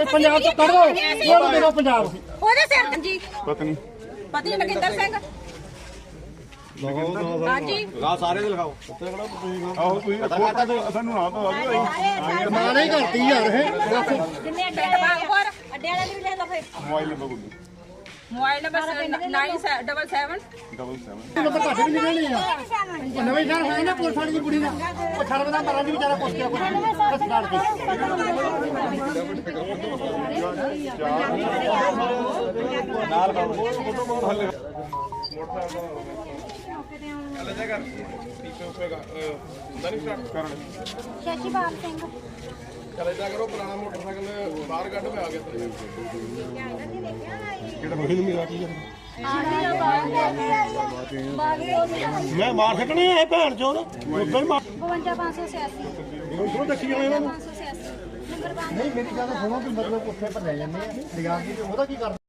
ਇਹ ਪੰਜਾਬ ਤੋਂ ਕੱਢ ਦੋ ਉਹਨੂੰ ਦੇ ਦਿਓ ਪੰਜਾਬ। ਉਹਦੇ ਸਿਰ ਜੀ। ਪਤਨੀ। ਪਤੀ ਨਗਿੰਦਰ ਸਿੰਘ। ਹਾਂਜੀ। ਲਗਾਓ ਸਾਰੇ ਦੇ ਲਗਾਓ। ਆਹੋ ਤੁਸੀਂ ਰੱਖੋ ਸਾਨੂੰ ਨਾ ਤਾਂ ਆਜੋ ਮਾਰੇ ਘਰਤੀ ਯਾਰ ਇਹ। ਜਿੰਨੇ ਅੱਡੇ ਬਾਗਪੁਰ ਅੱਡੇ ਵਾਲੇ ਵੀ ਲੈ ਲਓ ਫਿਰ। Mobile number mobile number 9777 double 7 number ਤੁਹਾਡੇ ਵੀ ਨਿਕਲਣੇ ਆ ਉਹ ਨਵੇਂ ਸ਼ਹਿਰ ਹੋਇਆ ਨਾ ਪੁਲਿਸ ਵਾਲੀ ਦੀ ਕੁੜੀ ਦਾ ਉਹ ਸ਼ਰਮ ਦਾ ਮਰਾਂ ਦੀ ਵਿਚਾਰਾ ਪੁੱਛ ਗਿਆ ਕੁਝ ਬਸ ਡਾਲ ਕੇ ਨਾਲ ਬਾਬੂ ਸ਼ਸ਼ੀਪਾਲ ਸਿੰਘ ਮੈਂ ਮਾਰ ਸਕਣੇ ਆ ਭੈਣ ਚੋਦ। ਉਦੋਂ ਹੀ ਮਾਰ 52586 ਉਦੋਂ ਦੱਸੀ ਜਾਣੇ ਇਹਨਾਂ ਨੂੰ। 586 ਨੰਬਰ ਨਹੀਂ ਮੇਰੀ ਗੱਲ ਸੁਣੋ ਕਿ ਮਤਲਬ ਉੱਥੇ ਪਰ ਲੈ ਜਾਂਦੇ ਆ। ਕੇ ਤੇ ਉਹਦਾ ਕੀ ਕਰਦੇ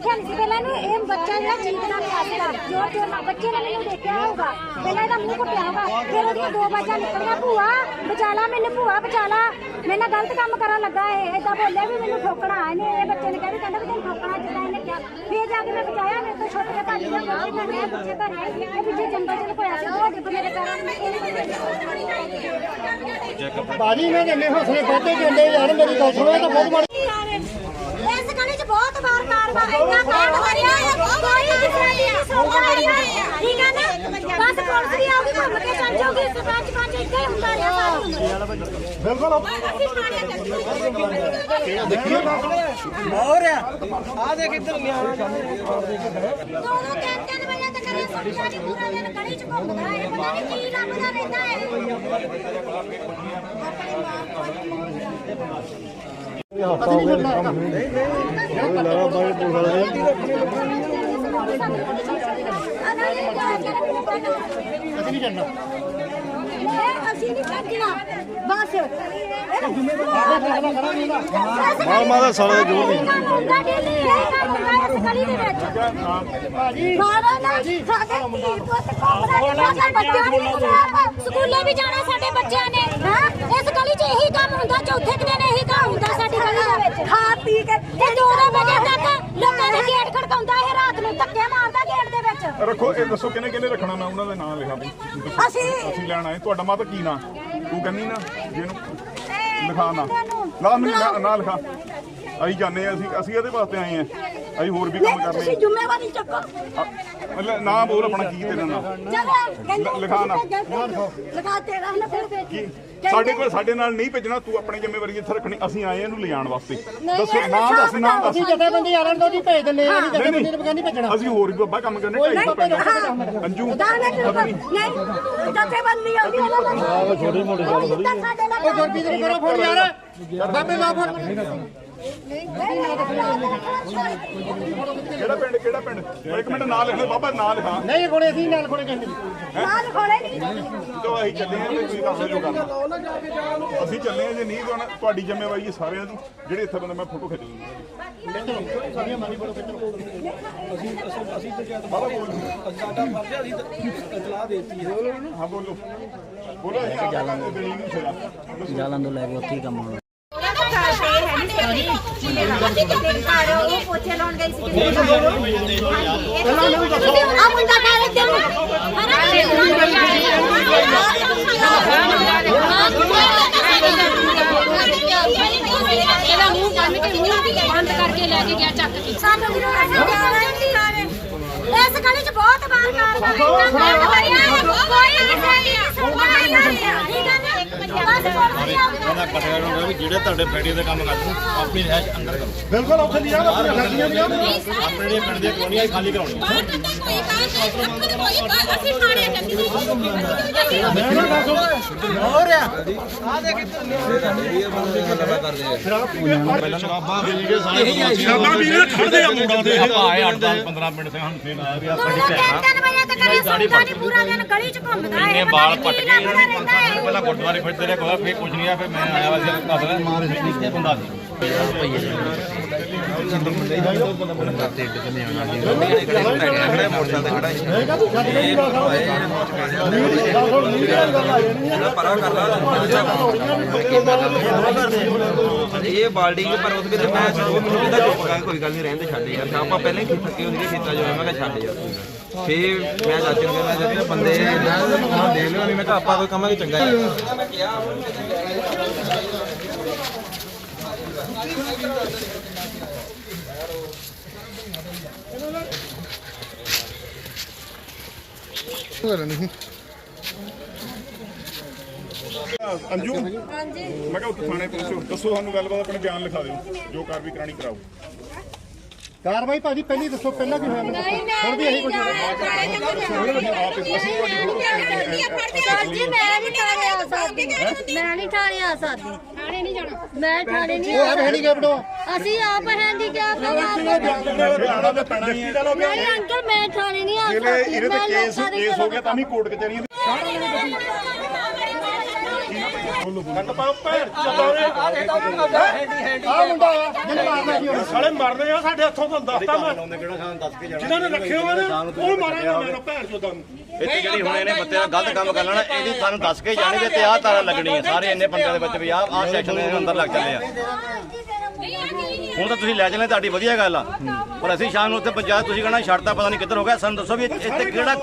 ਦੇਖਿਆ ਨਹੀਂ ਸੀ। ਪਹਿਲਾਂ ਨੂੰ ਇਹ ਬੱਚਾ ਜਿਹੜਾ ਚੀਕਦਾ ਪਿਆ ਸੀਗਾ ਜੋ ਜੋ ਨਾ ਬੱਚੇ ਨੇ ਮੈਨੂੰ ਦੇਖਿਆ ਹੋਊਗਾ। ਪਹਿਲਾਂ ਇਹਦਾ ਮੂੰਹ ਕੁੱਟਿਆ ਹੋਊਗਾ। ਫਿਰ ਉਹਦੀਆਂ ਦੋ ਬਾਜਾਂ ਨਿਕਲੀਆਂ, ਭੂਆ, ਬਚਾ ਲਾ ਮੈਨੂੰ, ਭੂਆ, ਬਚਾ ਲਾ। ਮੈਂ ਨਾ ਗਲਤ ਕੰਮ ਕਰਨ ਲੱਗਾ ਇਹ। ਏਦਾਂ ਬੋਲਿਆ ਵੀ ਮੈਨੂੰ ਠੋਕਣਾ। ਇਹਨੇ ਇਹ ਬੱਚੇ ਨੇ ਕਿਹਾ ਵੀ ਕਹਿੰਦਾ ਵੀ ਤੈਨੂੰ ਠੋਕਣਾ ਜਿੱਦਾਂ ਇਹਨੇ ਕਿਹਾ। ਫਿਰ ਜਾ ਕੇ ਮੈਂ ਬਚਾਇਆ, ਮੇਰੇ ਤੋਂ ਛੁੱਟ ਕੇ ਭੱਜ ਗਿਆ ਬਾਹਰ ਮੈਂ ਮੈਂ ਪਿੱਛੇ ਘਰ ਆਈ। ਇਹ ਪਿੱਛੇ ਜੰਗਲ ਚ ਲੁਕੋਇਆ ਸੀ। ਉਹ ਡਿੱਗ ਮੇਰੇ ਪੈਰਾਂ ਨੂੰ ਬਾਜੀ ਨੇ ਜਿੰਨੇ ਹੌਸਲੇ ਬਹੁਤੇ ਦਿੰਦੇ ਯਾਰ ਮੇਰੀ ਗੱਲ ਸੁਣੋ, ਇਹ ਤਾਂ ਬਹੁਤ ਮਾੜੀ ਇਸ ਗਲੀ 'ਚ ਬਹੁਤ ਵਾਰ ਕਾਰਵਾ ਇੰਨਾ ਕਾਂਡ ਹੋ ਰਿਹਾ ਹੈ ਨਹੀਂ ਸੁਣਦਾ ਠੀਕ ਹੈ ਨਾ? ਬਸ ਪੁਲਿਸ ਵੀ ਆਉਗੀ ਘੁੰਮ ਕੇ ਚੱਲ ਜਾਊਗੀ ਸਰਪੰਚ ਪੰਚ ਇੱਥੇ ਹੀ ਹੁੰਦਾ ਰਿਹਾ ਸਾਰੀ ਬਿਲਕੁਲ। ਥਾਣੇ ਹੋਰ ਆ? ਆ ਦੇਖ ਇੱਧਰ ਨਿਆਣਾ ਦੋ ਦੋ ਤਿੰਨ ਤਿੰਨ ਵਜੇ ਤੱਕ ਇਹ ਸਮਝਾ ਨਹੀਂ ਪੂਰਾ ਦਿਨ ਗਲੀ 'ਚ ਘੁੰਮਦਾ ਹੈ ਪਤਾ ਨਹੀਂ ਕੀ ਲੱਭਦਾ ਰਹਿੰਦਾ ਹੈ ਅਸੀਂ ਨਹੀਂ। ਛੱਡਣਾ ਅਸੀਂ ਨਹੀਂ। ਛੱਡਣਾ ਅਸੀਂ ਨਹੀਂ ਛੱਡਣਾ ਬਸ ਮਾਰ ਮਾਰ ਸਾਲੇ ਜੋ ਕੰਮ ਇਸ ਗਲੀ ਦੇ ਵਿੱਚ ਮਾਰਾ ਨਾ ਸਾਡੇ ਧੀ ਪੁੱਤ ਸਾਡੇ ਬੱਚਿਆਂ ਨੇ। ਸਕੂਲੇ ਵੀ ਜਾਣਾ ਸਾਡੇ ਬੱਚਿਆਂ ਨੇ। ਹਾਂ? ਇਸ ਗਲੀ 'ਚ ਇਹੀ ਕੰਮ ਹੁੰਦਾ ਚੌਥੇ ਕੁ ਦਿਨ ਇਹੀ ਕੰਮ ਹੁੰਦਾ ਸਾਡੀ ਗਲੀ ਦੇ ਵਿੱਚ। ਖਾ ਪੀ ਕੇ ਤੇ 2 ਵਜੇ ਤੱਕ ਲੋਕਾਂ ਦੇ ਗੇਟ ਖੜਕਾਉਂਦਾ ਇਹ ਰਾਤ ਨੂੰ ਧੱਕੇ ਮਾਰਦਾ ਗੇਟ ਦੇ ਵਿੱਚ। ਰੱਖੋ ਇਹ ਦੱਸੋ ਕਿਹਨੇ ਕਿਹਨੇ ਰੱਖਣਾ ਮੈਂ ਉਹਨਾਂ ਦਾ ਨਾਮ ਲਿਖਾ ਦੇ। ਅਸੀਂ ਅਸੀਂ ਲੈਣਾ ਹੈ ਤੁਹਾਡਾ ਮਾਤਾ ਕੀ ਨਾਂ? ਤੂੰ ਕਹਿੰਦੀ ਨਾ ਜਿਹਨੂੰ ਲਿਖਾ ਨਾ। ਲਾ ਮੈਨੂੰ ਨਾ- ਨਾ ਲਿਖਾ। ਅਸੀਂ ਜਾਣੇ ਆ ਅਸੀਂ ਅਸੀਂ ਇਹਦੇ ਵਾਸਤੇ ਆਏ ਆ ਅਸੀਂ ਹੋਰ ਵੀ ਕੰਮ ਕਰਨੇ ਤੁਸੀਂ ਜ਼ਿੰਮੇਵਾਰੀ ਚੱਕੋ। ਮਤਲਬ ਨਾ ਬੋਲ ਆਪਣਾ ਕੀ ਤੇਰਾ ਨਾਮ ਲਿਖਾ ਨਾ। ਲਗਾ ਤੇਰਾ ਨਾ ਫਿਰ ਕੀ? ਭੇਜ ਸਾਡੇ ਕੋਲ ਸਾਡੇ ਨਾਲ ਨਹੀਂ ਭੇਜਣਾ ਤੂੰ ਆਪਣੀ ਜ਼ਿੰਮੇਵਾਰੀ ਇੱਥੇ ਰੱਖਣੀ ਅਸੀਂ ਆਏ ਇਹਨੂੰ ਲਿਜਾਣ ਵਾਸਤੇ। ਨਹੀਂ, ਦੱਸੋ ਨਾਮ ਦੱਸ ਨਾਮ ਦੱਸ। ਅਸੀਂ ਜਥੇਬੰਦੀ ਯਾਰਾਂ ਨੂੰ ਜੀ ਭੇਜ ਦਿੰਦੇ ਆ ਨਹੀਂ ਜਥੇਬੰਦੀ ਨੂੰ ਨਹੀਂ ਭੇਜਣਾ। ਅਸੀਂ ਹੋਰ ਵੀ ਬੱਬਾ ਕੰਮ ਕਰਨੇ ਢਾਈ ਸੌ ਪਿੰਡ ਅੰਜੂ ਨਹੀਂ। ਜੱਥੇ ਬੰਦੀ ਆਉਂਦੀ ਉਹਨਾਂ ਦਾ ਛੋਟੀ ਮੋਟੀ ਗੱਲ ਨਾਲ ਉਹ ਗੁਰਪ੍ਰੀਤ ਨੂੰ ਕਰੋ ਫੋਨ ਯਾਰ। ਬਾਬੇ ਲਾ ਫੋਨ। ਕਿਹੜਾ ਪਿੰਡ ਕਿਹੜਾ ਪਿੰਡ? ਇੱਕ ਮਿੰਟ ਨਾਂ ਲਿਖ ਲੈ ਬਾਬਾ ਨਾਂ ਲਿਖਾ। ਨਹੀਂ ਕੋਲੇ ਅਸੀਂ ਨਾਲ ਕੋਲੇ ਕਹਿੰਦੇ ਨਾਲ ਖੋਲੇ ਨਹੀਂ। ਜੋ ਅਸੀਂ ਚੱਲੇ ਆ ਤੇ ਤੁਸੀਂ ਕਰ ਲਓ ਕੰਮ ਅਸੀਂ ਚੱਲੇ ਆ ਜੇ ਨਹੀਂ ਤਾਂ ਤੁਹਾਡੀ ਜ਼ਿੰਮੇਵਾਰੀ ਹੈ ਸਾਰਿਆਂ ਦੀ ਜਿਹੜੇ ਇੱਥੇ ਬੰਦੇ ਮੈਂ ਫੋਟੋ ਖਿੱਚ ਲੂੰਗਾ ਸਾਰੀਆਂ ਮਾਰੀ ਫੋਟੋ ਖਿੱਚੋ ਬਾਬਾ ਬੋਲ। ਸਾਡਾ ਫਰਜ਼ ਹੈ ਅਸੀਂ ਇਤਲਾਹ ਦੇਤੀ ਹੈ ਹਾਂ ਬੋਲੋ ਬੋਲੋ ਅਸੀਂ ਜਾਲਾਂ ਤੋਂ ਲੈ ਕੇ ਉੱਥੇ ਹੀ ਕੰਮ ਹੋਣਾ। ਉਹ ਪੋਚੇ ਲਾਉਣ ਗਈ ਸੀ ਆ ਮੁੰਡਾ ਕਾਲੇ ਤੇ ਇਹਦਾ ਮੂੰਹ ਬੰਨ ਕੇ ਮੂੰਹ ਬੰਦ ਕਰਕੇ ਲੈ ਕੇ ਗਿਆ, ਚੱਕ ਕੇ। ਸਾਨੂੰ ਵੀ ਇਸ ਗਲੀ ਚ ਬਹੁਤ ਵਾਰ ਕਾਰਵਾਈ ਕੋਈ ਕਿਸੇ ਦੀ ਨਹੀਂ ਸੁਣਵਾਈ ਠੀਕ ਹੈ ਨਾ ਬਸ ਪੁਲਿਸ ਵੀ ਆਉਂਦੀ ਉਹਨਾਂ ਕਟਿਆ ਨੂੰ ਵੀ ਜਿਹੜੇ ਤੁਹਾਡੇ ਫੈਕਟਰੀ ਦੇ ਕੰਮ ਕਰਦੇ ਹੋ, ਆਪਣੀ ਰਹਿਸ਼ ਅੰਦਰ ਕਰੋ। ਬਿਲਕੁਲ ਉੱਥੇ ਨਹੀਂ ਜਾਣਾ ਪੂਰੇ ਫੈਕਟਰੀਆਂ ਦੀਆਂ ਆਪਣੇ ਜਿਹੜੇ ਪਿੰਡ ਦੀਆਂ ਕਲੋਨੀਆਂ ਹੀ ਖਾਲੀ ਕਰਾਉਣੀਆਂ। ਬਾਹਰ ਤਾਂ ਕੋਈ ਨਹੀਂ ਕੋਈ ਅਸੀਂ ਥਾਣੇ ਚੱਕੀ ਹੋਰ ਆ ਆ ਦੇਖ ਇੱਧਰ ਪਹਿਲਾਂ ਸ਼ਰਾਬਾਂ ਵੇਚ ਕੇ ਸਾਰੇ ਸ਼ਰਾਬਾਂ ਖੜਦੇ ਆ ਮੁੰਡਾ ਦੇ ਆਪਾਂ ਆਏ 8 10 15 ਮਿੰਟ ਸੇ ਸਾਨੂੰ ਫੇਰ ਆ ਸਾਡੀ ਭੈਣ ਆ ਤਿੰਨ ਤਿੰਨ ਵਜੇ ਤੱਕ ਇਹ ਸੁਣਦਾ ਨਹੀਂ ਪੂਰਾ ਦਿਨ ਗਲੀ ਚ ਘੁੰਮਦਾ ਹੈ ਇੰਨੇ ਵਾਲ ਪੱਟ ਕੇ ਇਹਨਾਂ ਨੇ ਪਹਿਲਾਂ ਗੁਰਦੁਆਰੇ ਫਿਰਦੇ ਰਹੇ ਕੋਈ ਫੇਰ ਕੁਝ ਨਹੀਂ ਆ ਫੇਰ ਮੈਂ ਆਇਆ ਵਾ ਸੀ ਘਰ ਮਾਰ ਇੱਥੇ ਬੰਦਾ ਸੀ ਪਰਾਂ ਕਰ ਲਾ ਇਹ ਬਾਲਟੀ ਪਰ ਉਸ ਵੇਲੇ ਮੈਂ ਉਹ ਮੈਨੂੰ ਕਹਿੰਦਾ ਚੁੱਪ ਕਰ, ਕੋਈ ਗੱਲ ਨਹੀਂ ਰਹਿੰਦੇ ਛੱਡ ਯਾਰ। ਆਪਾਂ ਪਹਿਲਾਂ ਹੀ ਥੱਕੇ ਹੁੰਦੇ ਖੇਤਾਂ ਜੋ ਮੈਂ ਕਿਹਾ ਛੱਡ ਯਾਰ ਫੇਰ ਮੈਂ ਚਾਚੇ ਨੂੰ ਕਹਿੰਦਾ ਜਿਹੜੇ ਬੰਦੇ ਹਾਂ ਦੇਖ ਲਿਓ ਨਹੀਂ ਮੈਂ ਕਿਹਾ ਆਪਾਂ ਕੋਈ ਕੰਮ ਹੈ ਚੰਗਾ ਹੈ ਅੰਜੂ? ਹਾਂਜੀ ਮੈਂ ਕਿਹਾ ਉੱਥੇ ਥਾਣੇ ਪਹੁੰਚੋ ਦੱਸੋ ਸਾਨੂੰ ਗੱਲਬਾਤ ਆਪਣੇ ਬਿਆਨ ਲਿਖਾ ਦਿਓ। ਜੋ ਕਾਰਵਾਈ ਕਰਾਣੀ ਕਰਾਓ। ਕਾਰਵਾਈ ਭਾਜੀ ਪਹਿਲੀ ਦੱਸੋ ਪਹਿਲਾਂ ਕੀ ਹੋਇਆ ਹੁਣ ਵੀ ਇਹੀ ਕੁਝ ਹੋ ਮੈਂ ਨਹੀਂ ਥਾਣੇ ਆ ਸਕਦੀ ਮੈਂ ਨਹੀਂ ਥਾਣੇ ਨਹੀਂ ਜਾਣਾ। ਮੈਂ ਥਾਣੇ ਨਹੀਂ ਉਹ ਆ ਹੈਂਡੀਕੈਪ ਡੋ ਅਸੀਂ ਆਪ ਹੈਂਡੀਕੈਪ ਬਿਆਨਾਂ ਦਾ ਪੈਣਾ ਹੀ। ਹੈ ਨਹੀਂ ਅੰਕਲ ਮੈਂ ਥਾਣੇ ਨਹੀਂ ਆ ਇਹਦੇ ਸਕਦੀ ਇਹਦੇ ਤੇ ਮੈਂ ਤਾਂ ਕੋਰਟ ਕਚਹਿਰੀਆਂ ਆ ਮੁੰਡਾ ਆ। ਜਿਹਨੇ ਮਾਰਨਾ ਸੀ ਉਹਨੂੰ। ਸਾਲੇ ਮਰਨੇ ਆ ਸਾਡੇ ਹੱਥੋਂ ਤੋਂ ਦੱਸਤਾ ਮੈਂ। ਜਿਨ੍ਹਾਂ ਨੇ ਰੱਖੇ ਹੋਏ ਨੇ ਉਹ ਮਾਰਾਂਗਾ ਮੈਨੂੰ ਭੈਣ ਚੋਦਾਂ ਨੂੰ। ਇੱਥੇ ਜਿਹੜੀ ਹੁਣ ਇਹਨੇ ਬੱਤੇ ਦਾ ਗਲਤ ਕੰਮ ਕਰ ਲੈਣਾ ਇਹਦੀ ਸਾਨੂੰ ਦੱਸ ਕੇ ਜਾਣੀ ਤੇ ਆਹ ਤਾਰਾਂ ਲੱਗਣੀ ਹੈ ਸਾਰੇ ਇੰਨੇ ਬੰਦਿਆਂ ਦੇ ਵਿੱਚ ਵੀ ਆਹ ਆਹ ਸੈਕਸ਼ਨ ਦੇ ਅੰਦਰ ਲੱਗ ਚੱਲੇ ਆ। ਹੁਣ ਤਾਂ ਤੁਸੀਂ ਲੈ ਚੱਲੇ ਤੁਹਾਡੀ ਵਧੀਆ ਗੱਲ ਆ। ਪਰ ਅਸੀਂ ਸ਼ਾਮ ਨੂੰ ਉੱਥੇ ਪੰਚਾਇਤ ਤੁਸੀਂ ਕਹਣਾ ਛੱਡਤਾ ਪਤਾ ਨਹੀਂ ਕਿੱਧਰ ਹੋ ਗਿਆ। ਸਾਨੂੰ ਦੱਸੋ ਵੀ ਇੱਥੇ ਕਿਹੜਾ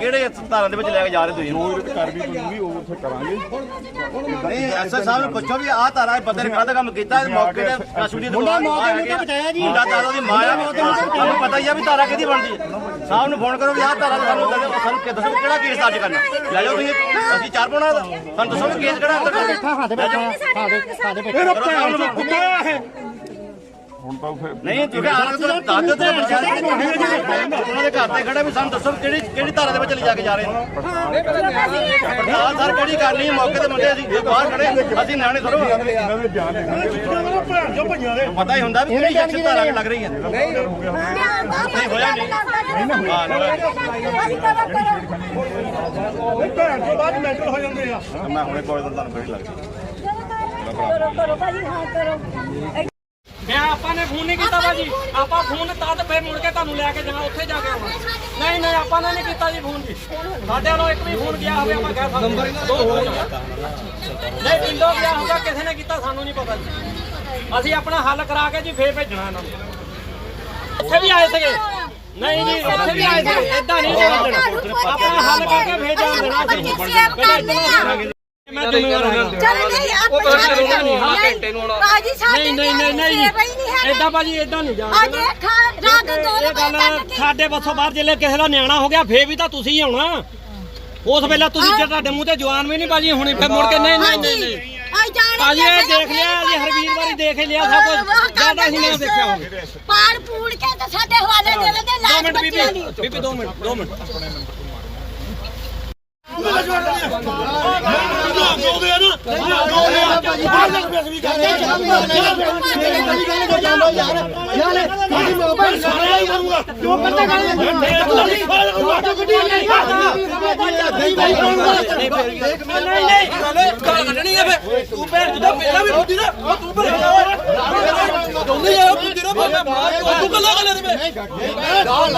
ਕਿਹੜੇ ਧਾਰਾਂ ਦੇ ਵਿੱਚ ਲੈ ਕੇ ਜਾ ਰਹੇ ਤੁਸੀਂ? ਇਹਦੇ ਕਰ ਵੀ ਬਣੂਗੀ ਉਹ ਉੱਥੇ ਕਰਾਂਗੇ। ਨਹੀਂ ਐਸਾ ਸਾਹਿਬ ਨੂੰ ਪੁੱਛੋ ਵੀ ਆਹ ਤਾਰਾ ਇਹ ਬੰਦੇ ਨੇ ਕਾਹਦਾ ਕੰਮ ਕੀਤਾ ਮੌਕੇ ਤੇ ਕਸੂਰੀ ਦੇ ਮੁੰਡਾ ਮੌਕੇ ਨੂੰ ਤਾਂ ਬਚਾਇਆ ਜੀ। ਮੁੰਡਾ ਤਾਰਾ ਦੀ ਮਾਂ ਆ ਤੁਹਾਨੂੰ ਪਤਾ ਹੀ ਆ ਵੀ ਤਾਰਾ ਕਿਹਦੀ ਬਣਦੀ ਹੈ? ਸਾਹਿਬ ਨੂੰ ਫੋਨ ਕਰੋ ਵੀ ਆਹ ਤਾਰਾ ਸਾਨੂੰ ਦੱਸੋ ਸਾਨੂੰ ਕਿ ਦੱਸੋ ਕਿਹੜਾ ਕੇਸ ਦਰਜ ਕਰਨਾ। ਲੈ ਜਾਓ ਤੁਸੀਂ ਅਸੀਂ ਚਾਰ ਪਾਉਣਾ ਸਾਨੂੰ ਦੱਸੋ ਵੀ ਕੇਸ ਕਿਹੜਾ ਅੰਦਰ ਬੈਠਾ ਸਾਡੇ ਬੈਠਾ ਸਾਡੇ ਸਾਡੇ ਬੈਠਾ। ਕੁੱਤਾ ਹੁਣ ਤਾਂ ਫਿਰ ਨਹੀਂ ਤੁਸੀਂ ਤਾਂ ਦੱਸ ਦਿਓ ਤੇ ਉਹਨਾਂ ਦੇ ਘਰ ਤੇ ਖੜਾ ਵੀ ਸਾਨੂੰ ਦੱਸੋ ਕਿਹੜੀ ਕਿਹੜੀ ਤਾਰਾ ਦੇ ਵਿੱਚ ਲੈ ਜਾ ਕੇ ਜਾ ਰਹੇ ਨੇ ਪੜਤਾਲ ਸਰ ਕਿਹੜੀ ਕਰਨੀ ਹੈ ਮੌਕੇ ਤੇ ਮੁੰਡੇ ਅਸੀਂ ਜੇ ਬਾਹਰ ਖੜੇ ਅਸੀਂ ਨਿਆਣੇ ਥੋੜੋ ਇਹਨਾਂ ਦੇ ਬਿਆਨ ਦੇ ਪਤਾ ਹੀ ਹੁੰਦਾ ਵੀ ਕਿਹੜੀ ਸ਼ਖਸ ਧਾਰਾ ਲੱਗ ਰਹੀ ਹੈ ਨਹੀਂ ਹੋਇਆ ਨਹੀਂ ਹਾਂ ਭੈਣ ਤੋਂ ਬਾਅਦ ਮੈਂਟਲ ਹੋ ਜਾਂਦੇ ਆ ਮੈਂ ਹੁਣੇ ਕੋਈ ਦਿਨ ਤੁਹਾਨੂੰ ਫੇਰ ਲੱਗਦੀ ਕਰੋ ਕਰੋ ਭਾਜੀ ਹਾਂ ਕਰੋ ਆਪਾਂ ਨੇ ਫੋਨ ਨਹੀਂ ਕੀਤਾ ਭਾਜੀ। ਆਪਾਂ ਫੋਨ ਤਦ ਫੇਰ ਮੁੜ ਕੇ ਤੁਹਾਨੂੰ ਲੈ ਕੇ ਜਾਣਾ ਉੱਥੇ ਜਾ ਕੇ ਆਉਣਾ। ਨਹੀਂ ਨਹੀਂ ਆਪਾਂ ਨੇ ਨਹੀਂ ਕੀਤਾ ਜੀ ਫੋਨ ਜੀ। ਸਾਡੇ ਵੱਲੋਂ ਇੱਕ ਵੀ ਫੋਨ ਗਿਆ ਹੋਵੇ ਆਪਾਂ ਕਹਿ ਸਕਦੇ ਨੰਬਰ ਨਹੀਂ ਪਿੰਡੋਂ ਗਿਆ ਹੋਊਗਾ ਕਿਸੇ ਨੇ ਕੀਤਾ ਸਾਨੂੰ ਨਹੀਂ ਪਤਾ ਜੀ। ਅਸੀਂ ਆਪਣਾ ਹੱਲ ਕਰਾ ਕੇ ਜੀ ਫੇਰ ਭੇਜਣਾ ਇਹਨਾਂ ਨੂੰ। ਉੱਥੇ ਵੀ ਆਏ ਸੀਗੇ। ਨਹੀਂ ਜੀ ਉੱਥੇ ਵੀ ਆਏ ਸੀ ਇਦਾਂ ਨਹੀਂ ਜਾਣ ਦੇਣਾ। ਆਪਣਾ ਹੱਲ ਕਰਕੇ ਫੇਰ ਜਾਣ ਦੇਣਾ ਅਸੀਂ ਪਹਿਲਾਂ ਇਤਨਾ ਮੈਂ ਜ਼ਿੰਮੇਵਾਰ ਹਾਂ ਚਲ ਨਹੀਂ ਆਪਾਂ ਘੰਟੇ ਨੂੰ ਆਉਣਾ। ਭਾਜੀ ਸਾਡੇ ਨਹੀਂ ਨਹੀਂ ਨਹੀਂ ਨਹੀਂ। ਏਦਾਂ ਭਾਜੀ ਏਦਾਂ ਨਹੀਂ ਜਾਣਾ। ਅੱਜ ਖਾ ਰਾਤ ਦੋ ਇਹ ਗੱਲ ਸਾਡੇ ਬੱਸੋਂ ਬਾਹਰ ਜਿੱਲੇ ਕਿਸੇ ਦਾ ਨਿਆਣਾ ਹੋ ਗਿਆ ਫੇਰ ਵੀ ਤਾਂ ਤੁਸੀਂ ਹੀ ਆਉਣਾ। ਉਸ ਵੇਲੇ ਤੁਸੀਂ ਜੇ ਤੁਹਾਡੇ ਮੂੰਹ ਤੇ ਜਵਾਨ ਵੀ ਨਹੀਂ ਬਾਜੀ ਹੁਣੀ ਫੇਰ ਮੁੜ ਕੇ ਨਹੀਂ ਨਹੀਂ ਨਹੀਂ ਨਹੀਂ। ਆ ਜਾਣੇ ਭਾਜੀ ਇਹ ਦੇਖ ਲਿਆ ਜੀ ਹਰਵੀਰ ਵਾਰੀ ਦੇਖ ਹੀ ਲਿਆ ਸਭ ਕੁਝ ਜ਼ਿਆਦਾ ਹੀ ਨਾ ਦੇਖਿਆ ਹੋਵੇ ਪਾੜ ਪੂੜ ਕੇ ਤੇ ਸਾਡੇ ਹਵਾਲੇ ਦੇ ਦੇ ਦੋ ਲਾਜ ਬੱਚਿਆਂ ਬੀਬੀ ਦੀ। ਬੀਬੀ ਦੋ ਮਿੰਟ ਦੋ ਮਿੰਟ। ਨਹੀਂ ਨਹੀਂ ਗੱਲ ਕੱਢਣੀ ਹੈ ਫੇ ਤੂੰ ਭੈਣ ਜਦੋਂ ਪਹਿਲਾਂ ਵੀ ਬੁੱਧੀ ਨਾ ਤੂੰ ਭੈਣ ਦੋਨੇ ਯਾਰ ਬੁੱਧੀ ਨਾ ਮੈਂ ਮਾਰ ਤੂੰ ਗੱਲਾਂ ਕਰ ਲੈ ਵੇ ਗਾਲ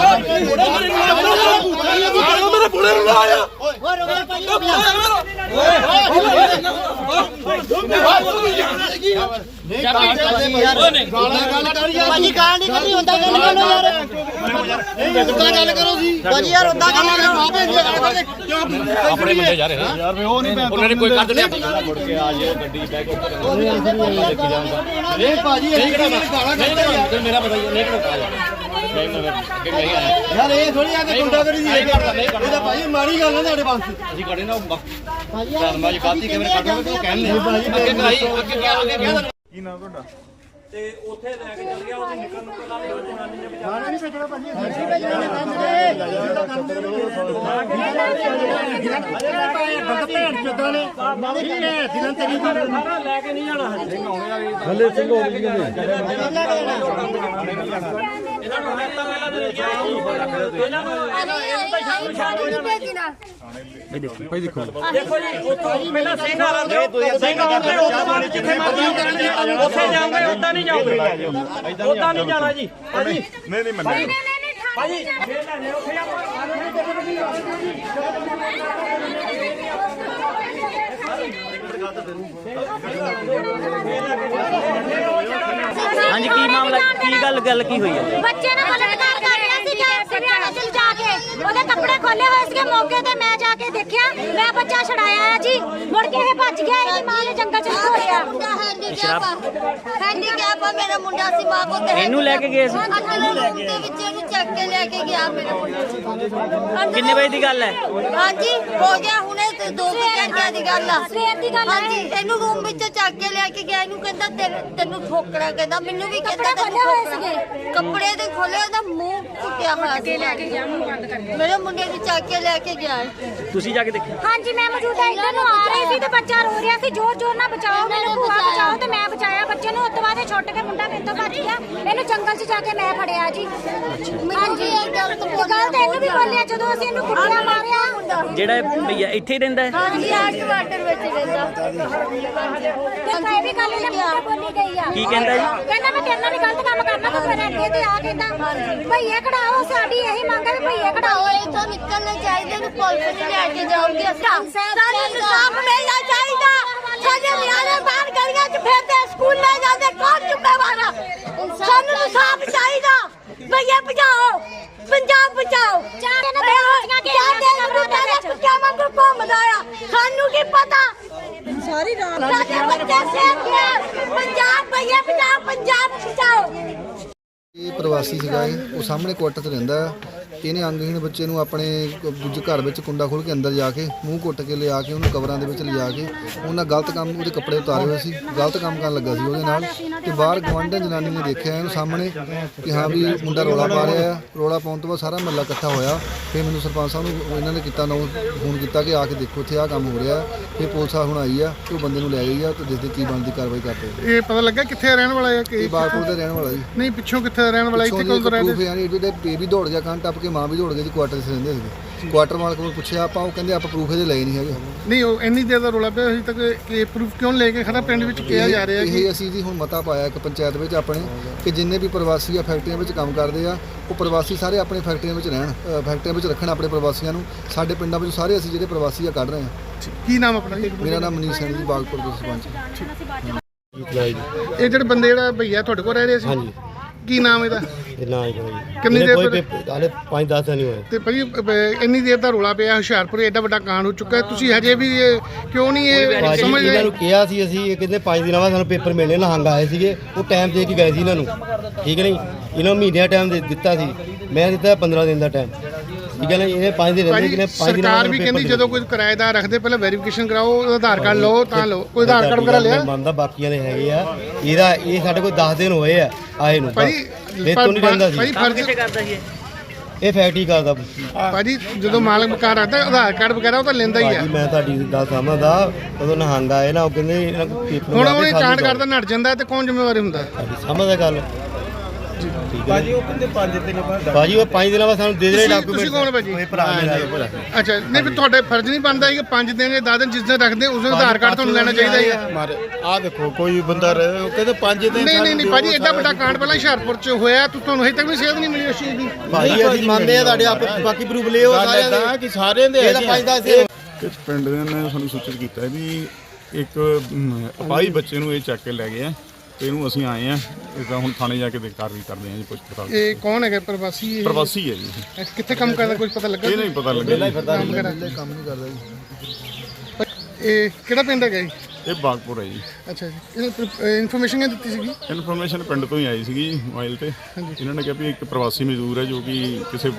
ਮੇਰੇ ਪੁੜੇ ਨੂੰ ਲਾਇਆ ਭਾਜੀ ਗਾਲ ਨਹੀਂ ਕਰਨੀ ਹੁੰਦਾ ਗੱਲ ਕਰੋ ਯਾਰ ਉੱਦਾਂ ਗੱਲ ਕਰੋ ਜੀ ਭਾਜੀ ਯਾਰ ਉੱਦਾਂ ਗੱਲ ਕਰੋ ਮਾਪੇ ਦੀ ਗੱਲ ਕਰਦੇ ਕਿਉਂ ਆਪਣੇ ਬੰਦੇ ਜਾ ਰਹੇ ਨਾ ਯਾਰ ਉਹ ਨਹੀਂ ਉਹਨਾਂ ਨੇ ਕੋਈ ਕੱਢ ਲਿਆ ਮੁੜ ਕੇ ਆ ਜੇ ਗੱਡੀ ਬੈਕ ਉੱਪਰ ਨਹੀਂ ਭਾਜੀ ਇਹ ਕਿਹੜਾ ਗਾਲਾਂ ਕੱਢਦੇ ਮੇਰਾ ਪਤਾ ਹੀ ਨਹੀਂ ਕਿਹੜਾ ਯਾਰ ਇਹ ਥੋੜੀ ਆ ਕਿ ਗੁੰਡਾਗਰੀ ਦੀ ਇਹ ਕਰਦਾ ਇਹ ਤਾਂ ਭਾਜੀ ਮਾੜੀ ਗੱਲ ਹੈ ਤੁਹਾਡੇ ਵਾਸਤੇ ਅਸੀਂ ਖੜੇ ਨਾ ਧਰਮਾਂ ਦੀ ਗਲਤੀ ਕਿਵੇਂ ਕੱਢੋਗੇ ਉਹ ਕਹਿੰਦੇ ਅੱਗੇ ਕਰਾਈ ਅੱਗੇ ਕਿਹਾ ਅੱਗੇ ਕਿਹਾ ਕੀ ਨਾਮ ਤੁਹਾਡਾ ਤੇ ਉੱਥੇ ਲੈ ਕੇ ਚੱਲ ਗਿਆ ਉਹਦੀ ਨਿਕਲ ਨੂੰ ਨਾਲ ਉਹ ਜਨਾਨੀ ਨੇ ਗਾਲਾਂ ਨਹੀਂ ਭੇਜਣਾ ਭਾਜੀ ਅਸੀਂ ਭੇਜਣਾ ਦੇ ਬੰਦ ਚੋਦਾਂ ਨੇ ਠੀਕ ਹੈ ਦਿਨਾਂ ਨਹੀਂ ਜਾਣਾ ਇਹਨਾਂ ਨੂੰ ਹੱਥਾਂ ਪਹਿਲਾਂ ਦੇ ਗਿਆ ਇਹਨਾਂ ਨੂੰ ਦੇਖੋ। ਜੀ ਉੱਥੋਂ ਪਹਿਲਾਂ ਸਿੰਘ ਆਰਾਂ ਦੇ ਸਿੰਘ ਆਉਂਦੇ ਉਦੋਂ ਜਿੱਥੇ ਮਰਜ਼ੀ ਕਰਨਗੇ ਉੱਥੇ ਜਾਓਗੇ ਉਦਾਂ ਨਹੀਂ ਜਾਓਗੇ ਉਦਾਂ ਨਹੀਂ ਜਾਣਾ ਜੀ। ਭਾਜੀ ਨਹੀਂ ਨਹੀਂ ਮੰਨਿਆ। ਭਾਜੀ ਫੇਰ ਲੈ ਜਾਓ। ਉੱਥੇ ਆਪਾਂ ਹਾਂਜੀ ਕੀ ਮਾਮਲਾ ਕੀ ਗੱਲ ਗੱਲ ਕੀ ਹੋਈ ਹੈ? ਬੱਚੇ ਨਾਲ ਬਲਾਤਕਾਰ ਕਰ ਰਿਹਾ ਸੀ ਕਿ ਸਿਵਿਆਣਾ ਚ ਜਾ ਕੇ ਉਹਦੇ ਕੱਪੜੇ ਖੋਲੇ ਹੋਏ ਸੀਗੇ ਮੌਕੇ ਤੇ ਮੈਂ ਜਾ ਕੇ ਦੇਖਿਆ ਮੈਂ ਬੱਚਾ ਛਡਾਇਆ ਆ ਜੀ। ਮੁੜ ਕੇ ਇਹ ਭੱਜ ਗਿਆ ਇਹਦੀ ਮਾਂ ਨੇ ਜੰਗਲ ਚ ਖੋਲਿਆ ਹੈਂਡੀਕੈਪ ਆ ਮੇਰਾ ਮੁੰਡਾ ਸੀ ਮਾਂ ਕੋ ਤੇ ਇਹਨੂੰ ਲੈ ਕੇ ਗਏ ਸੀ? ਦੇ ਵਿੱਚ ਇਹਨੂੰ ਚੱਕ ਕੇ ਲੈ ਕੇ ਗਿਆ ਮੇਰਾ ਮੁੰਡਾ। ਕਿੰਨੇ ਵਜੇ ਦੀ ਗੱਲ ਹੈ? ਹਾਂਜੀ ਹੋ ਗਿਆ ਹੁਣੇ ਤੇ ਦੋ ਕੁ ਘੰਟਿਆਂ ਦੀ ਗੱਲ ਆ। ਸਵੇਰ ਦੀ ਗੱਲ ਆ। ਹਾਂਜੀ ਇਹਨੂੰ ਰੂਮ ਵਿੱਚ ਚੱਕ ਕੇ ਲੈ ਕੇ ਗਿਆ ਇਹਨੂੰ ਕਹਿੰਦਾ ਤੈਨੂੰ- ਤੈਨੂੰ ਠੋਕਣਾ ਕਹਿੰਦਾ ਮੈਨੂੰ ਵੀ ਕਹਿੰਦਾ ਕੱਪੜੇ ਤੈਨੂੰ ਠੋਕਣਾ। ਕੱਪੜੇ ਤੇ ਖੋਲੇ ਉਹਦਾ ਮੂੰਹ ਕੁੱਟਿਆ ਹੋਇਆ ਸੀ ਲੈ ਕੇ ਗਿਆ ਮੂੰਹ ਬੰਦ ਕਰਕੇ। ਮੇਰੇ ਮੁੰਡੇ ਨੂੰ ਚੱਕ ਕੇ ਲੈ ਕੇ ਗਿਆ। ਹੈ। ਤੁਸੀਂ ਜਾ ਕੇ ਦੇਖਿਆ? ਹਾਂਜੀ ਮੈਂ ਮੌਜੂਦਾ ਇੱਧਰ ਨੂੰ ਆ ਰਹੀ ਸੀ ਤੇ ਬੱਚਾ ਰੋ ਰਿਹਾ ਸੀ। ਜੋਰ ਜੋਰ ਨਾਲ ਬਚਾਓ ਮੈਨੂੰ ਭੂਆ ਬਚਾਓ ਤੇ ਮੈਂ ਬਚਾਇਆ। ਬੱਚੇ ਨੂੰ ਉਸ ਤੋਂ ਬਾਅਦ ਇਹ ਛੁੱਟ ਕੇ ਮੁੰਡਾ ਮੇਰੇ ਤੋਂ ਭੱਜ ਗਿਆ। ਇਹਨੂੰ ਜੰਗਲ 'ਚ ਜਾ ਕੇ ਮੈਂ ਫੜਿਆ ਜੀ। ਹਾਂਜੀ। ਇਹ ਗੱਲ ਤੇ ਇਹਨੂੰ ਵੀ ਬੋਲਿਆ ਜਦੋਂ ਅਸੀਂ ਇਹਨੂੰ ਕੁੱਟਿਆ ਮਾਰਿਆ ਜਿਹੜਾ ਇਹ ਭਈਆ ਇੱਥੇ ਹੀ ਰਹਿੰਦਾ ਹੈ? ਹਾਂਜੀ ਆਟ ਵਾਟਰ ਵਿੱਚ ਰਹਿੰਦਾ। ਕਾਇ ਵੀ ਗੱਲ ਇਹਨੇ ਮੁੰਡੇ ਬੋਲੀ ਗਈ ਆ। ਕੀ ਕਹਿੰਦਾ ਜੀ? ਕਹਿੰਦਾ ਮੈਂ ਤੇਰੇ ਨਾਲ ਵੀ ਗਲਤ ਕੰਮ ਕਰਨਾ ਤੂੰ ਮੇਰੇ ਅੱਗੇ ਤੇ ਆ ਕਹਿੰਦਾ ਭਈਏ ਕਢਾਓ ਸਾਡੀ ਇਹੀ ਮੰਗ ਹੈ ਵੀ ਭਈਏ ਕਢਾਓ। ਤੋਂ ਨਿਕਲਣਾ ਚਾਹੀਦਾ ਨੂੰ ਪੁਲਿਸ ਚ ਲੈ ਕੇ ਜਾਓਗੇ ਸਾਨੂੰ ਇਨਸਾਫ ਮਿਲਣਾ ਚਾਹੀਦਾ। ਸਾਡੇ ਨਿਆਣੇ ਬਾਹਰ ਗਲੀਆਂ ਚ ਫਿਰਦੇ ਸਕੂਲ ਲੈ ਜਾਂਦੇ ਕੌਣ ਜ਼ਿੰਮੇਵਾਰ ਆ? ਸਾਨੂੰ ਇਨਸਾਫ ਚਾਹੀਦਾ। ਭਈਆ ਬਚਾਓ ਪੰਜਾਬ ਬਚਾਓ ਚਾਰ ਦਿਨ ਦੇ ਬੱਚੀਆਂ ਕੇ ਚਾਰ ਦਿਨ ਨੂੰ ਤੇਰੇ ਕੁੱਤਿਆਂ ਵਾਂਗੂ ਘੁੰਮਦਾ ਆ ਸਾਨੂੰ ਕੀ ਪਤਾ? ਸਾਰੀ ਰਾਤ ਸਾਡੇ ਬੱਚੇ ਸੇਫ ਨੇ ਪੰਜਾਬ ਭਈਆ ਬਚਾਓ ਪੰਜਾਬ ਬਚਾਓ ਇਹ ਪ੍ਰਵਾਸੀ ਸੀਗਾ ਇਹ। ਉਹ ਸਾਹਮਣੇ ਕੁਆਟਰ 'ਚ ਰਹਿੰਦਾ। ਇਹਨੇ ਅੰਗਹੀਣ ਬੱਚੇ ਨੂੰ ਆਪਣੇ ਦੂਜੇ ਘਰ ਵਿੱਚ ਕੁੰਡਾ ਖੋਲ ਕੇ ਅੰਦਰ ਜਾ ਕੇ ਮੂੰਹ ਕੁੱਟ ਕੇ ਲਿਆ ਕੇ ਉਹਨੂੰ ਕਬਰਾਂ ਦੇ ਵਿੱਚ ਲਿਜਾ ਕੇ ਉਹਨਾਂ ਗਲਤ ਕੰਮ ਉਹਦੇ ਕੱਪੜੇ ਉਤਾਰੇ ਹੋਏ ਸੀ ਗਲਤ ਕੰਮ ਕਰਨ ਲੱਗਾ ਸੀ ਉਹਦੇ ਨਾਲ ਤੇ ਬਾਹਰ ਗਵਾਂਢਣ ਜਨਾਨੀ ਨੇ ਦੇਖਿਆ ਇਹਨੂੰ ਸਾਹਮਣੇ ਕਿ ਹਾਂ ਵੀ ਮੁੰਡਾ ਰੋਲਾ ਪਾ ਰਿਹਾ ਆ ਰੋਲਾ ਪਾਉਣ ਤੋਂ ਬਾਅਦ ਸਾਰਾ ਮਹੱਲਾ ਇਕੱਠਾ ਹੋਇਆ। ਫਿਰ ਮੈਨੂੰ ਸਰਪੰਚ ਸਾਹਿਬ ਨੂੰ ਇਹਨਾਂ ਨੇ ਕੀਤਾ ਨਾ ਫੋਨ ਕੀਤਾ ਕਿ ਆ ਕੇ ਦੇਖੋ ਇੱਥੇ ਆ ਕੰਮ ਹੋ ਰਿਹਾ ਫਿਰ ਪੁਲਿਸ ਆ ਹੁਣ ਆਈ ਆ ਤੇ ਉਹ ਬੰਦੇ ਨੂੰ ਲੈ ਗਈ ਆ ਤੇ ਦੇਖਦੇ ਕੀ ਬਣਦੀ ਕਾਰਵਾਈ ਕਰਦੇ ਆ। ਇਹ ਪਤਾ ਲੱਗਾ ਕਿੱਥੇ ਰਹਿਣ ਵਾਲਾ ਹੈ ਕਿ ਇਹ ਬਾਰਪੁਰ ਦਾ ਰਹਿਣ ਵਾਲਾ ਜੀ। ਨਹੀਂ ਪਿੱਛੋਂ ਕਿੱਥੇ ਰਹਿਣ ਵਾਲਾ ਇੱਥੇ ਕੋਲ ਰਹਿੰਦੇ proof ਯਾਨੀ ਇਹਦੇ ਬੇਬੀ ਦੌੜ ਗਿਆ ਕੰਨ ਟੱਪ ਕੇ ਮਾਂ ਵੀ ਦੌੜ ਗਈ ਜੀ ਕੁਆਟਰ 'ਚ ਰਹਿੰਦੇ ਸੀਗੇ ਕੁਆਟਰ ਮਾਲਕ ਨੂੰ ਪੁੱਛਿਆ ਆਪਾਂ ਉਹ ਕਹਿੰਦੇ ਆਪਾਂ ਪ੍ਰੂਫ ਇਹਦੇ ਲਏ ਨਹੀਂ ਹੈਗੇ ਨਹੀਂ ਉਹ ਇੰਨੀ ਦੇਰ ਦਾ ਰੋਲਾ ਪਿਆ ਅਜੇ ਤੱਕ ਕਿ ਪ੍ਰੂਫ ਕਿਉਂ ਲੈ ਕੇ ਖੜਾ ਪਿੰਡ ਵਿੱਚ ਕਿਹਾ ਜਾ ਰਿਹਾ ਕਿ ਇਹ ਅਸੀਂ ਜੀ ਹੁਣ ਮਤਾ ਪਾਇਆ ਇੱਕ ਪੰਚਾਇਤ ਵਿੱਚ ਆਪਣੇ ਕਿ ਜਿੰਨੇ ਵੀ ਪ੍ਰਵਾਸੀ ਆ ਫੈਕਟਰੀਆਂ ਵਿੱਚ ਕੰਮ ਕਰਦੇ ਆ ਉਹ ਪ੍ਰਵਾਸੀ ਸਾਰੇ ਆਪਣੇ ਫੈਕਟਰੀਆਂ ਵਿੱਚ ਰਹਿਣ ਫੈਕਟਰੀਆਂ ਵਿੱਚ ਰੱਖਣ ਆਪਣੇ ਪ੍ਰਵਾਸੀਆਂ ਨੂੰ ਸਾਡੇ ਪਿੰਡਾਂ ਵਿੱਚ ਸਾਰੇ ਅਸੀਂ ਜਿਹੜੇ ਪ੍ਰਵਾਸੀ ਆ ਕੱਢ ਰਹੇ ਆ ਕੀ ਨਾਮ ਆਪਣਾ ਮੇਰਾ ਨਾਮ ਮਨੀਸ਼ ਸਿੰਘ ਜੀ ਬਾਗਪੁਰ ਦੇ ਸਰਪੰਚ ਇਹ ਜਿਹੜੇ ਬੰਦੇ ਜਿਹੜਾ ਭਈਆ ਤੁਹਾਡੇ ਕੋਲ ਰਹਿ ਰਹੇ ਸੀ ਹਾਂਜੀ ਕੀ ਨਾਮ ਇਹਦਾ? ਨਾ ਹੀ ਕੋਈ। ਕਿੰਨੀ ਦੇਰ ਕੋਈ ਪੇਪਰ ਹਾਲੇ 5-10 ਦਿਨ ਹੀ ਹੋਏ। ਤੇ ਅਹ, ਇੰਨੀ ਦੇਰ ਦਾ ਰੋਲਾ ਪਿਆ ਹੁਸ਼ਿਆਰਪੁਰ ਐਡਾ ਵੱਡਾ ਕਾਂਡ ਹੋ ਚੁੱਕਾ ਹੈ। ਤੁਸੀਂ ਹਜੇ ਵੀ ਇਹ ਕਿਉਂ ਨਹੀਂ ਇਹ ਭਾਜੀ ਸਮਝਦੇ? ਇਹਨਾਂ ਨੂੰ ਕਿਹਾ ਸੀ ਅਸੀਂ ਇਹ ਕਹਿੰਦੇ 5 ਦਿਨਾਂ ਬਾਅਦ ਸਾਨੂੰ ਪੇਪਰ ਮਿਲਣੇ ਨਹੰਗ ਆਏ ਸੀਗੇ। ਉਹ ਟਾਈਮ ਦੇ ਕੇ ਗਏ ਸੀ ਇਹਨਾਂ ਨੂੰ। ਠੀਕ ਨਹੀਂ? ਇਹਨਾਂ ਨੂੰ ਮਹੀਨਿਆਂ ਟਾਈਮ ਦੇ ਦਿੱਤਾ ਸੀ। ਮੈਂ ਦਿੱਤਾ 15 ਦਿਨ ਦਾ ਟਾਈਮ ਠੀਕ ਹੈ ਨਾ ਇਹਨੇ 5 ਦਿਨ ਰਹਿੰਦੇ ਭਾਜੀ ਕਿ 5 ਦਿਨਾਂ ਸਰਕਾਰ ਵੀ ਕਹਿੰਦੀ ਜਦੋਂ ਕੋਈ ਕਿਰਾਏਦਾਰ ਰੱਖਦੇ ਪਹਿਲਾਂ ਵੈਰੀਫਿਕੇਸ਼ਨ ਕਰਾਓ ਉਹਦਾ ਆਧਾਰ ਕਾਰਡ ਲਓ ਤਾਂ ਲਓ ਕੋਈ ਆਧਾਰ ਕਾਰਡ ਵਗੈਰਾ ਲਿਆ? ਮੰਨਦਾ ਬਾਕੀਆਂ ਦੇ ਹੈਗੇ ਆ। ਇਹਦਾ ਇਹ ਸਾਡੇ ਕੋਲ 10 ਦਿਨ ਹੋਏ ਆ ਆਏ ਨੂੰ। ਭਾਜੀ ਇਹ ਤੋਂ ਨਹੀਂ ਰਹਿੰਦਾ ਭਾਜੀ ਸੀ ਫਰਜ਼ ਕਰਦਾ ਸੀ ਇਹ? ਇਹ ਫੈਕਟਰੀ ਕਰਦਾ। ਭਾਜੀ ਜਦੋਂ ਮਾਲਕ ਮਕਾਨ ਰੱਖਦਾ ਆਧਾਰ ਕਾਰਡ ਵਗੈਰਾ ਉਹ ਤਾਂ ਲੈਂਦਾ ਹੀ ਆ। ਭਾਜੀ ਮੈਂ ਤੁਹਾਡੀ ਗੱਲ ਸਮਝਦਾ ਉਦੋਂ ਨਹੰਗ ਆਏ ਨਾ ਉਹ ਕਹਿੰਦੇ ਇਹਨਾਂ ਕੋਲ ਪੇਪਰ ਹੁਣ ਉਹਨੇ ਦਿਓ। ਕਰਦਾ ਨੱਟ ਜਾਂਦਾ ਤੇ ਕੌਣ ਜ਼ਿੰਮੇਵਾਰ ਹੁੰਦਾ? ਭਾਜੀ ਸਮਝਦਾ ਗੱਲ? ਭਾਜੀ ਉਹ ਕਹਿੰਦੇ 5 ਦਿਨ ਬਾਅਦ ਭਾਜੀ ਉਹ 5 ਦਿਨਾਂ ਬਾਅਦ ਸਾਨੂੰ ਦੇ ਦੇ ਤੁਸੀਂ- ਡਾਕੂਮੈਂਟ ਤੁਸੀਂ ਕੌਣ ਭਾਜੀ? ਇਹ ਭਰਾ ਮੇਰਾ ਇਹ ਭਰਾ ਅੱਛਾ ਨਹੀਂ ਫਿਰ ਤੁਹਾਡੇ ਫਰਜ਼ ਨਹੀਂ ਬਣਦਾ ਕਿ 5 ਦਿਨ ਜਾਂ 10 ਦਿਨ ਜਿਸ ਦਿਨ ਰੱਖਦੇ ਉਸ ਦਿਨ ਆਧਾਰ ਕਾਰਡ ਤੁਹਾਨੂੰ ਲੈਣਾ ਚਾਹੀਦਾ ਹੀ ਆ ਮਾਰੇ ਆ ਦੇਖੋ ਕੋਈ ਬੰਦਾ ਰਹੇ ਉਹ ਕਹਿੰਦੇ ਪੰਜ ਦਿਨ ਨਹੀਂ ਨਹੀਂ ਨਹੀਂ ਭਾਜੀ ਐਡਾ ਵੱਡਾ ਕਾਂਡ ਪਹਿਲਾਂ ਹੁਸ਼ਿਆਰਪੁਰ ਚ ਹੋਇਆ ਤੂੰ ਤੁਹਾਨੂੰ ਹਜੇ ਤੱਕ ਵੀ ਸੇਧ ਨਹੀਂ ਮਿਲੀ ਉਸ ਚੀਜ਼ ਦੀ। ਭਾਜੀ ਅਸੀਂ ਮੰਨਦੇ ਆ ਤੁਹਾਡੇ ਆਪ ਬਾਕੀ ਪ੍ਰੂਫ ਲਿਓ ਸਾਰਿਆਂ ਏਦਾਂ ਕਿ ਸਾਰਿਆਂ ਦੇ ਪੰਜ ਆ। ਦਸ ਦਿਨ ਕਿ ਪਿੰਡ ਦੇ ਨੇ ਸਾਨੂੰ ਸੂਚਿਤ ਕੀਤਾ ਹੈ ਵੀ ਇੱਕ ਅਮ, ਅਪਾਹਜ ਬੱਚੇ ਨੂੰ ਇਹ ਚੱਕ ਕੇ ਲੈ ਗਏ ਆ। ਤੇ ਇਹਨੂੰ ਅਸੀਂ ਆਏ ਆ ਇਸਦਾ ਹੁਣ ਥਾਣੇ ਜਾ ਕੇ ਦੇ ਕਾਰਵਾਈ ਕਰਦੇ ਆ ਜੀ ਪੁੱਛ ਪੜਤਾਲ ਇਹ ਕੌਣ ਹੈਗਾ? ਪ੍ਰਵਾਸੀ ਇਹ? ਪ੍ਰਵਾਸੀ ਹੈ ਜੀ। ਇਹ ਕਿੱਥੇ ਕੰਮ ਕਰਦਾ? ਕੁਝ ਪਤਾ ਲੱਗਾ? ਇਹ ਨਹੀਂ ਪਤਾ ਲੱਗਿਆ ਜੀ। ਕੰਮ ਵਗੈਰਾ? ਕੰਮ ਨਹੀਂ ਕਰਦਾ। ਜੀ ਇਹ ਕਿਹੜਾ ਪਿੰਡ ਹੈਗਾ ਜੀ? ਇਹ ਬਾਗਪੁਰ ਹੈ ਜੀ। ਅੱਛਾ ਜੀ। ਇਹ ਇਨਫੋਰਮੇਸ਼ਨ ਕਿਹਨੇ ਦਿੱਤੀ ਸੀਗੀ? ਇਨਫੋਰਮੇਸ਼ਨ ਪਿੰਡ ਤੋਂ ਹੀ ਆਈ ਸੀਗੀ ਮੋਬਾਈਲ ਤੇ। ਇਹਨਾਂ ਨੇ ਕਿਹਾ ਵੀ ਇੱਕ ਪ੍ਰਵਾਸੀ ਮਜ਼ਦੂਰ ਹੈ ਜੋ ਕਿ ਕਿਸੇ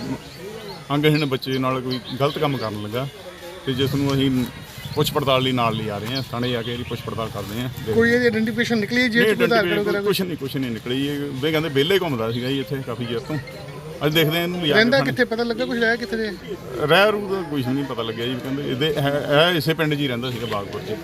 ਅੰਗਹੀਣ ਬੱਚੇ ਨਾਲ ਕੋਈ ਗਲਤ ਕੰਮ ਕਰਨ ਲੱਗਾ। ਤੇ ਜਿਸ ਨੂੰ ਅਸੀਂ ਪੁੱਛ ਪੜਤਾਲ ਲਈ ਨਾਲ ਲਿਆ ਰਹੇ ਹਾਂ। ਥਾਣੇ ਜਾ ਕੇ ਇਹਦੀ ਪੁੱਛ ਪੜਤਾਲ ਕਰਦੇ ਹਾਂ। ਕੋਈ ਇਹਦੀ ਆਇਡੈਂਟੀਫਿਕੇਸ਼ਨ ਨਿਕਲੀ ਜੇ ਕੋਈ ਆਧਾਰ ਕਾਰਡ ਵਗੈਰਾ ਕੁਛ ਨਹੀਂ ਕੁਛ ਨਹੀਂ ਨਿਕਲੀ ਇਹ ਵੇ ਕਹਿੰਦੇ ਵਿਹਲੇ ਘੁੰਮਦਾ ਸੀਗਾ ਜੀ ਇੱਥੇ ਕਾਫੀ ਚਿਰ ਤੋਂ। ਅੱਜ ਦੇਖਦੇ ਹਾਂ ਇਹਨੂੰ ਕੇ ਰਹਿੰਦਾ। ਕਿੱਥੇ ਪਤਾ ਲੱਗਾ ਕੁਝ ਰਹਿ ਕਿੱਥੇ ਦੇ ਰਹਿ ਰੂ ਦਾ ਕੁਝ ਨਹੀਂ ਪਤਾ ਲੱਗਿਆ ਜੀ ਕਹਿੰਦੇ ਇਹਦੇ ਇਹ ਇਸੇ ਪਿੰਡ 'ਚ ਹੀ ਰਹਿੰਦਾ ਸੀਗਾ ਬਾਗਪੁਰ 'ਚ।